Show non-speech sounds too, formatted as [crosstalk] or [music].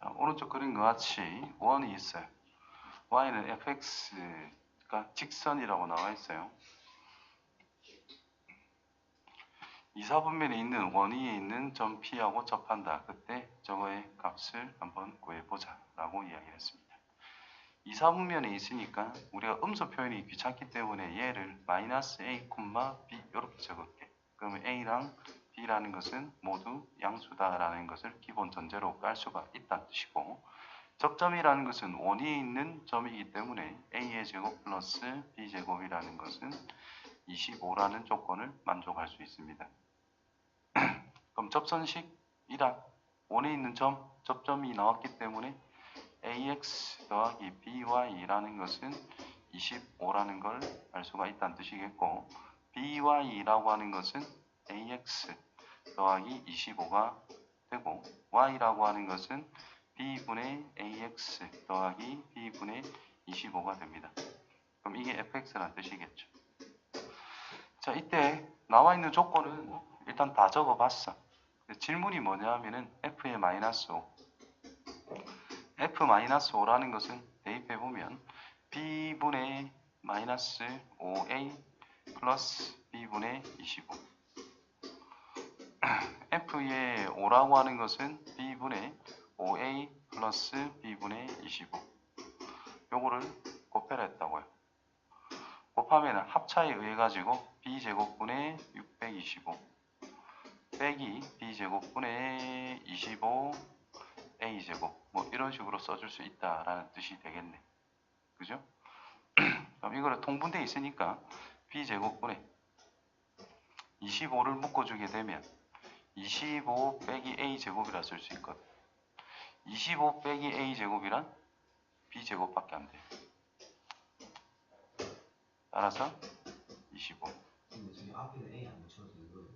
자, 오른쪽 그림과 같이 원이 있어요. y는 fx가 직선이라고 나와 있어요. 이사분면에 있는 원위에 있는 점 P하고 접한다. 그때 저거의 값을 한번 구해보자 라고 이야기를 했습니다. 이사분면에 있으니까 우리가 음수 표현이 귀찮기 때문에 얘를 마이너스 a, B 이렇게 적을게. 그러면 a랑 b라는 것은 모두 양수다라는 것을 기본 전제로 깔 수가 있다는 뜻이고 적점이라는 것은 원위에 있는 점이기 때문에 a의 제곱 플러스 b 제곱이라는 것은 25라는 조건을 만족할 수 있습니다. [clears throat] 그럼 접선식이라 원에 있는 점, 접점이 나왔기 때문에 ax 더하기 by라는 것은 25라는 걸 알 수가 있다는 뜻이겠고 by라고 하는 것은 ax 더하기 25가 되고 y라고 하는 것은 b분의 ax 더하기 b분의 25가 됩니다. 그럼 이게 fx라는 뜻이겠죠. 자, 이때 나와 있는 조건은 일단 다 적어봤어. 질문이 뭐냐 하면은 f의 마이너스 5. f 마이너스 5라는 것은 대입해 보면 b분의 마이너스 5a 플러스 b분의 25. F의 5라고 하는 것은 b분의 5a 플러스 b분의 25. 요거를 곱해라 했다고요. 곱하면 합차에 의해 가지고 b제곱분의 625 빼기 b제곱분의 25 a제곱 뭐 이런 식으로 써줄 수 있다라는 뜻이 되겠네. 그죠? [clears throat] 그럼 이거를 통분돼 있으니까 b제곱분의 25를 묶어주게 되면 25 빼기 a제곱이라 쓸 수 있거든. 25 빼기 a제곱이란 b제곱밖에 안 돼. 따라서 25. 근데 저기 앞에는 A 안 붙여도 이거